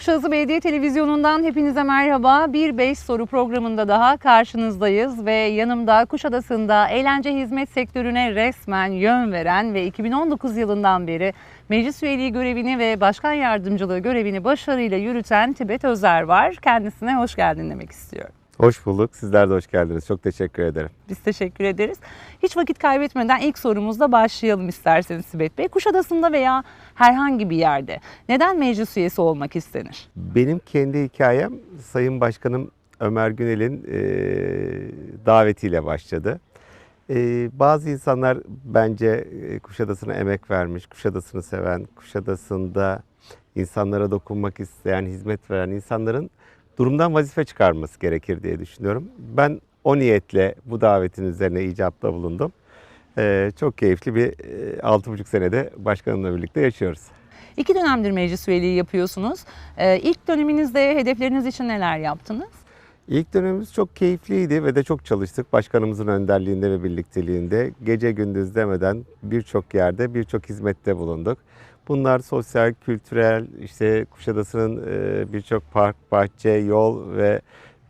Kuşadası Belediye Televizyonu'ndan hepinize merhaba. Bir 5 soru programında daha karşınızdayız ve yanımda Kuşadası'nda eğlence hizmet sektörüne resmen yön veren ve 2019 yılından beri meclis üyeliği görevini ve başkan yardımcılığı görevini başarıyla yürüten Tibet Özer var. Kendisine hoş geldin demek istiyorum. Hoş bulduk. Sizler de hoş geldiniz. Çok teşekkür ederim. Biz teşekkür ederiz. Hiç vakit kaybetmeden ilk sorumuzla başlayalım isterseniz Sibet Bey. Kuşadası'nda veya herhangi bir yerde neden meclis üyesi olmak istenir? Benim kendi hikayem Sayın Başkanım Ömer Günel'in e, davetiyle başladı. E, bazı insanlar bence Kuşadası'na emek vermiş, Kuşadası'nı seven, Kuşadası'nda insanlara dokunmak isteyen, hizmet veren insanların durumdan vazife çıkarması gerekir diye düşünüyorum. Ben o niyetle bu davetin üzerine icapta bulundum. E, çok keyifli bir e, 6,5 senede başkanımla birlikte yaşıyoruz. İki dönemdir meclis üyeliği yapıyorsunuz. Ee, ilk döneminizde hedefleriniz için neler yaptınız? İlk dönemimiz çok keyifliydi ve de çok çalıştık. Başkanımızın önderliğinde ve birlikteliğinde gece gündüz demeden birçok yerde birçok hizmette bulunduk. Bunlar sosyal, kültürel, işte Kuşadası'nın e, birçok park, bahçe, yol ve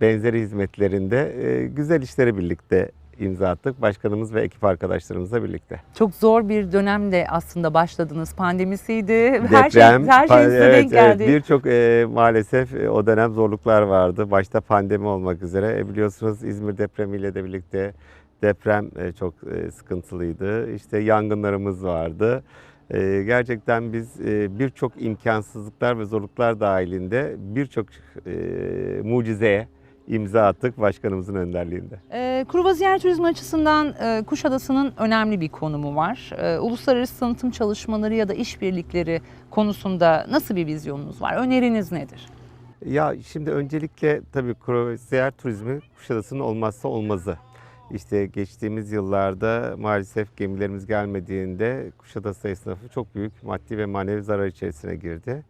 benzeri hizmetlerinde e, güzel işleri birlikte imza attık. Başkanımız ve ekip arkadaşlarımızla birlikte. Çok zor bir dönemde aslında başladınız. Pandemisiydi. her şey, her şey size evet, denk geldi. Evet, Birçok e, maalesef e, o dönem zorluklar vardı. Başta pandemi olmak üzere. E, biliyorsunuz İzmir depremiyle de birlikte deprem e, çok e, sıkıntılıydı. İşte yangınlarımız vardı. E, gerçekten biz e, birçok imkansızlıklar ve zorluklar dahilinde birçok e, mucizeye imza attık başkanımızın önderliğinde. Ee, Kruvaziyer turizmi açısından e, Kuşadası'nın önemli bir konumu var. Ee, uluslararası tanıtım çalışmaları ya da işbirlikleri konusunda nasıl bir vizyonunuz var? Öneriniz nedir? Ya şimdi öncelikle tabii kruvaziyer turizmi Kuşadası'nın olmazsa olmazı. İşte geçtiğimiz yıllarda maalesef gemilerimiz gelmediğinde Kuşadası esnafı çok büyük maddi ve manevi zarar içerisine girdi.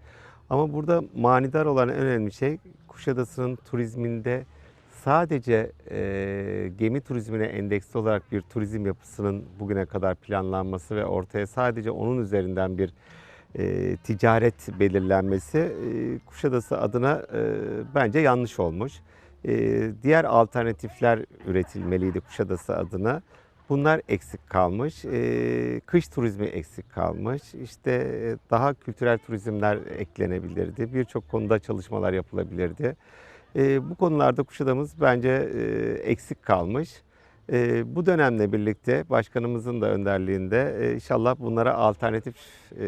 Ama burada manidar olan en önemli şey Kuşadası'nın turizminde sadece e, gemi turizmine endeksli olarak bir turizm yapısının bugüne kadar planlanması ve ortaya sadece onun üzerinden bir e, ticaret belirlenmesi e, Kuşadası adına e, bence yanlış olmuş. E, diğer alternatifler üretilmeliydi Kuşadası adına. Bunlar eksik kalmış. E, kış turizmi eksik kalmış. İşte e, daha kültürel turizmler eklenebilirdi. Birçok konuda çalışmalar yapılabilirdi. E, bu konularda Kuşadamız bence e, eksik kalmış. E, bu dönemle birlikte başkanımızın da önderliğinde e, inşallah bunlara alternatif e,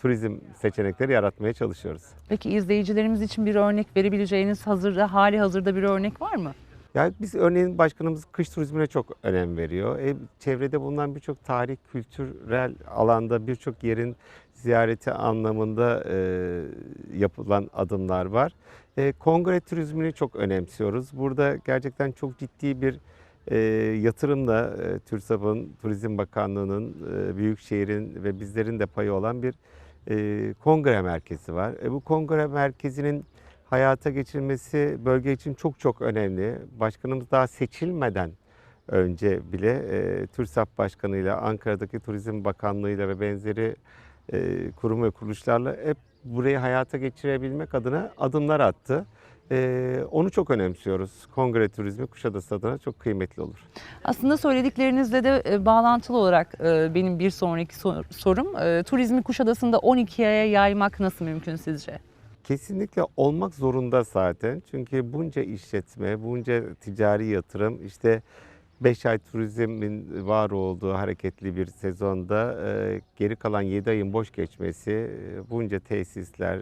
turizm seçenekleri yaratmaya çalışıyoruz. Peki izleyicilerimiz için bir örnek verebileceğiniz hazırda, hali hazırda bir örnek var mı? Yani biz örneğin başkanımız kış turizmine çok önem veriyor. E, çevrede bulunan birçok tarih, kültürel alanda birçok yerin ziyareti anlamında e, yapılan adımlar var. E, kongre turizmini çok önemsiyoruz. Burada gerçekten çok ciddi bir e, yatırımla e, TÜRSAB'ın, Turizm Bakanlığı'nın, e, Büyükşehir'in ve bizlerin de payı olan bir e, kongre merkezi var. E, bu kongre merkezinin hayata geçirilmesi bölge için çok çok önemli. Başkanımız daha seçilmeden önce bile e, TÜRSAP Başkanı'yla, Ankara'daki Turizm Bakanlığı'yla ve benzeri e, kurum ve kuruluşlarla hep burayı hayata geçirebilmek adına adımlar attı. E, onu çok önemsiyoruz. Kongre turizmi Kuşadası adına çok kıymetli olur. Aslında söylediklerinizle de e, bağlantılı olarak e, benim bir sonraki sor- sorum. E, turizmi Kuşadası'nda 12 aya yaymak nasıl mümkün sizce? Kesinlikle olmak zorunda zaten. Çünkü bunca işletme, bunca ticari yatırım işte 5 ay turizmin var olduğu hareketli bir sezonda e, geri kalan 7 ayın boş geçmesi, e, bunca tesisler,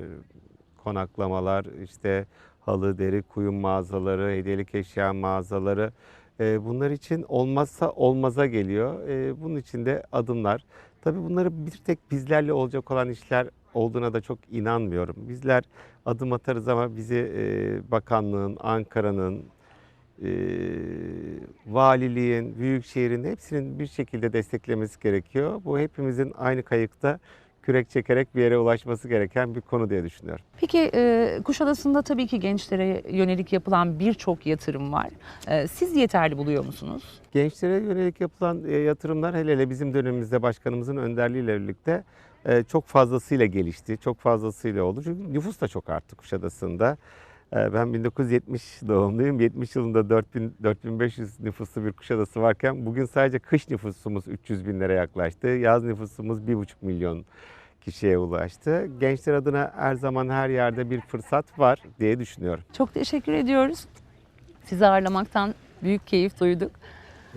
konaklamalar, işte halı, deri, kuyum mağazaları, hediyelik eşya mağazaları e, bunlar için olmazsa olmaza geliyor. E, bunun için de adımlar. Tabii bunları bir tek bizlerle olacak olan işler olduğuna da çok inanmıyorum. Bizler adım atarız ama bizi e, bakanlığın, Ankara'nın, valiliğin, büyükşehirin hepsinin bir şekilde desteklemesi gerekiyor. Bu hepimizin aynı kayıkta kürek çekerek bir yere ulaşması gereken bir konu diye düşünüyorum. Peki e, Kuşadası'nda tabii ki gençlere yönelik yapılan birçok yatırım var. E, siz yeterli buluyor musunuz? Gençlere yönelik yapılan e, yatırımlar hele hele bizim dönemimizde başkanımızın önderliğiyle birlikte e, çok fazlasıyla gelişti, çok fazlasıyla oldu. Çünkü nüfus da çok arttı Kuşadası'nda. E, Ben 1970 doğumluyum. 70 yılında 4000 4500 nüfuslu bir Kuşadası varken bugün sadece kış nüfusumuz 300 binlere yaklaştı. Yaz nüfusumuz 1,5 milyon kişiye ulaştı. Gençler adına her zaman her yerde bir fırsat var diye düşünüyorum. Çok teşekkür ediyoruz. Sizi ağırlamaktan büyük keyif duyduk.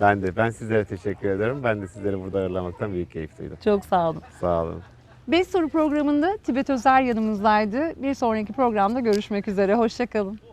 Ben de ben sizlere teşekkür ederim. Ben de sizleri burada ağırlamaktan büyük keyif duydum. Çok sağ olun. Sağ olun. 5 soru programında Tibet Özer yanımızdaydı. Bir sonraki programda görüşmek üzere. Hoşçakalın.